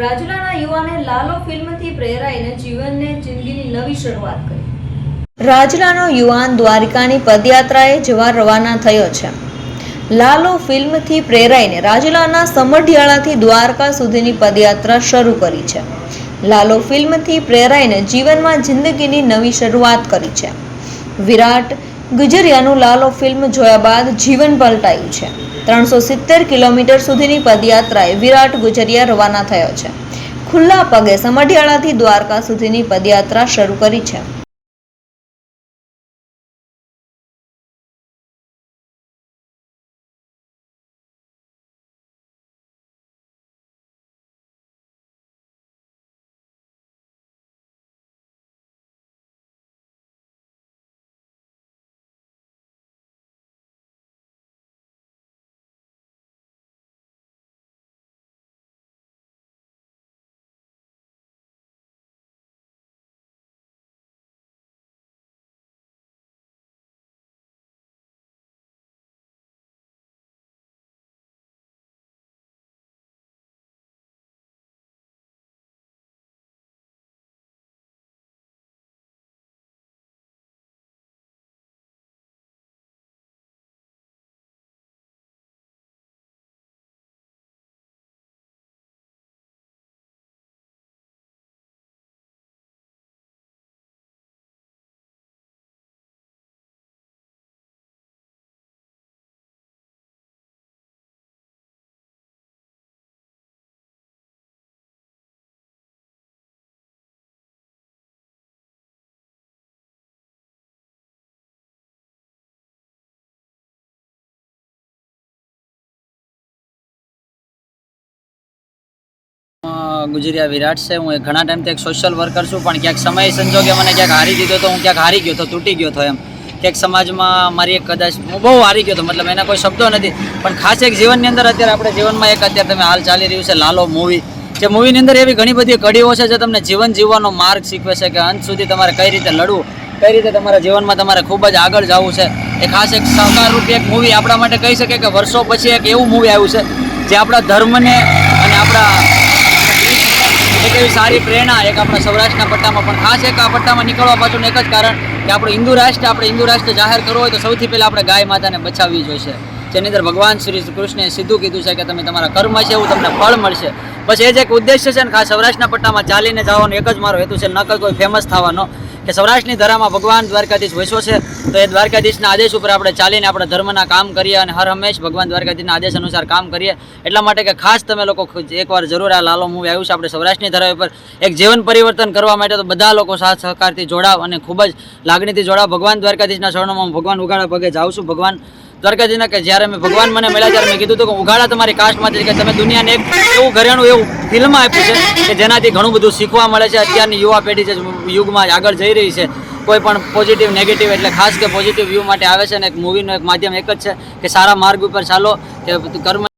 રાજુલાના યુવાને લાલો પ્રેરાઈને જીવનને જિંદગીની નવી યુવાન દ્વારિકાની પદયાત્રાએ જવા રવાના થયો છે. લાલો ફિલ્મથી પ્રેરાઈને રાજુલાના સમઢિયાળાથી દ્વારકા સુધીની પદયાત્રા શરૂ કરી છે. લાલો ફિલ્મથી પ્રેરાઈને જીવનમાં જિંદગીની નવી શરૂઆત કરી છે. વિરાટ ગુજરિયાનું લાલો ફિલ્મ જોયા બાદ જીવન પલટાયું છે. ત્રણસો સિત્તેર કિલોમીટર સુધીની પદયાત્રાએ વિરાટ ગુજરિયા રવાના થયો છે. ખુલ્લા પગે સમઢિયાળાથી દ્વારકા સુધીની પદયાત્રા શરૂ કરી છે. ગુજરિયા વિરાટ છે, હું ઘણા ટાઈમથી એક સોશિયલ વર્કર છું, પણ ક્યાંક સમય સંજોગે મને ક્યાંક હારી દીધો તો હું ક્યાંક હારી ગયો તો તૂટી ગયો હતો એમ. ક્યાંક સમાજમાં મારી એક કદાચ હું બહુ હારી ગયો હતો મતલબ એના કોઈ શબ્દો નથી. પણ ખાસ એક જીવનની અંદર અત્યારે આપણે જીવનમાં એક અત્યારે તમે હાલ ચાલી રહ્યું છે, લાલો મૂવી જે મૂવીની અંદર એવી ઘણી બધી કડીઓ છે જે તમને જીવન જીવવાનો માર્ગ શીખવે છે કે અંત સુધી તમારે કઈ રીતે લડવું, કઈ રીતે તમારા જીવનમાં તમારે ખૂબ જ આગળ જવું છે. એ ખાસ એક સહકારરૂપી એક મૂવી આપણા માટે કહી શકે કે વર્ષો પછી એક એવું મૂવી આવ્યું છે, જે આપણા ધર્મને અને આપણા એવી સારી પ્રેરણા, એક આપણા સૌરાષ્ટ્રના પટ્ટામાં પણ ખાસ એક આ પટ્ટામાં નીકળવા પાછળનું એક જ કારણ કે આપણું હિન્દુ રાષ્ટ્ર, આપણે હિન્દુ રાષ્ટ્ર જાહેર કરવું હોય તો સૌથી પહેલાં આપણે ગાય માતાને બચાવવી જોઈશે. જેની અંદર ભગવાન શ્રી કૃષ્ણે સીધું કીધું છે કે તમે તમારા કર્મ છે એવું તમને ફળ મળશે. બસ એ જ એક ઉદ્દેશ્ય છે ને ખાસ સૌરાષ્ટ્રના પટ્ટામાં ચાલીને જવાનો એક જ મારો હેતુ છે ન કોઈ ફેમસ થવાનો. કે સૌરાષ્ટ્રની ધરામાં ભગવાન દ્વારકાધીશ વસ્યો છે, તો એ દ્વારકાધીશના આદેશ ઉપર આપણે ચાલીને આપણે ધર્મના કામ કરીએ અને હર હંમેશ ભગવાન દ્વારકાધીશના આદેશ અનુસાર કામ કરીએ. એટલા માટે કે ખાસ તમે લોકો એકવાર જરૂર આ લાલો મૂવી આવ્યું છે આપણે સૌરાષ્ટ્રની ધરા ઉપર. એક જીવન પરિવર્તન કરવા માટે તો બધા લોકો સાથ સહકારથી જોડાવ અને ખૂબ જ લાગણીથી જોડાવ. ભગવાન દ્વારકાધીશના શરણોમાં ભગવાન ઉગાડા પગે જાઉં છું. ભગવાન દ્વારકાધીશના કે જ્યારે મેં ભગવાન મને મળ્યા ત્યારે મેં કીધું હતું કે ઉઘાડા તમારી કાસ્ટમાંથી કે તમે દુનિયાને એક એવું ઘરેણું એવું ફિલ્મ આપ્યું છે કે જેનાથી ઘણું બધું શીખવા મળે છે. અત્યારની યુવા પેઢી છે યુગમાં આગળ જઈ રહી છે. કોઈ પણ પોઝિટિવ નેગેટિવ એટલે ખાસ કે પોઝિટિવ વ્યૂ માટે આવે છે અને એક મૂવીનું એક માધ્યમ એક જ છે કે સારા માર્ગ ઉપર ચાલો, કે કર્મ